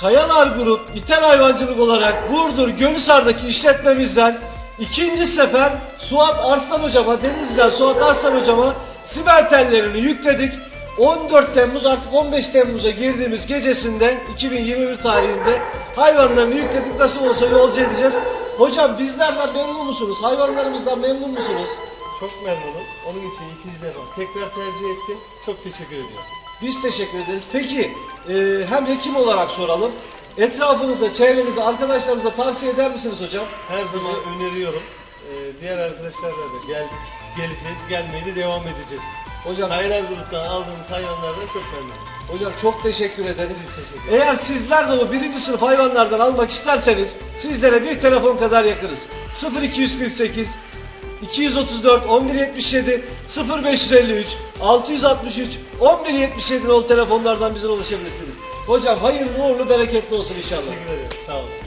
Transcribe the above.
Kayalar Grup İthal Hayvancılık olarak Burdur Gönüsar'daki işletmemizden ikinci sefer Suat Arslan hocama, Denizli'den Suat Arslan hocama siber tellerini yükledik. 14 Temmuz artık 15 Temmuz'a girdiğimiz gecesinde 2021 tarihinde hayvanlarını yükledik. Nasıl olsa yolcu edeceğiz. Hocam bizlerden memnun musunuz? Hayvanlarımızdan memnun musunuz? Çok memnunum. Onun için ikinci defa tekrar tercih ettim. Çok teşekkür ediyorum. Biz teşekkür ederiz. Peki e, hem hekim olarak soralım. Etrafınıza, çevrenize, arkadaşlarınıza tavsiye eder misiniz hocam? Her zaman öneriyorum. Ee, diğer arkadaşlarla da gel, geleceğiz. Gelmeye de devam edeceğiz. Hocam, Hayran gruptan aldığımız hayvanlardan çok memnunum. hocam çok teşekkür ederiz. Biz teşekkür ederiz. Eğer sizler de o birinci sınıf hayvanlardan almak isterseniz sizlere bir telefon kadar yakınız. 0248 234 1177 0553 663 1177 nolu telefonlardan bize ulaşabilirsiniz. Hocam hayırlı uğurlu bereketli olsun inşallah. Teşekkür ederim. Sağ olun.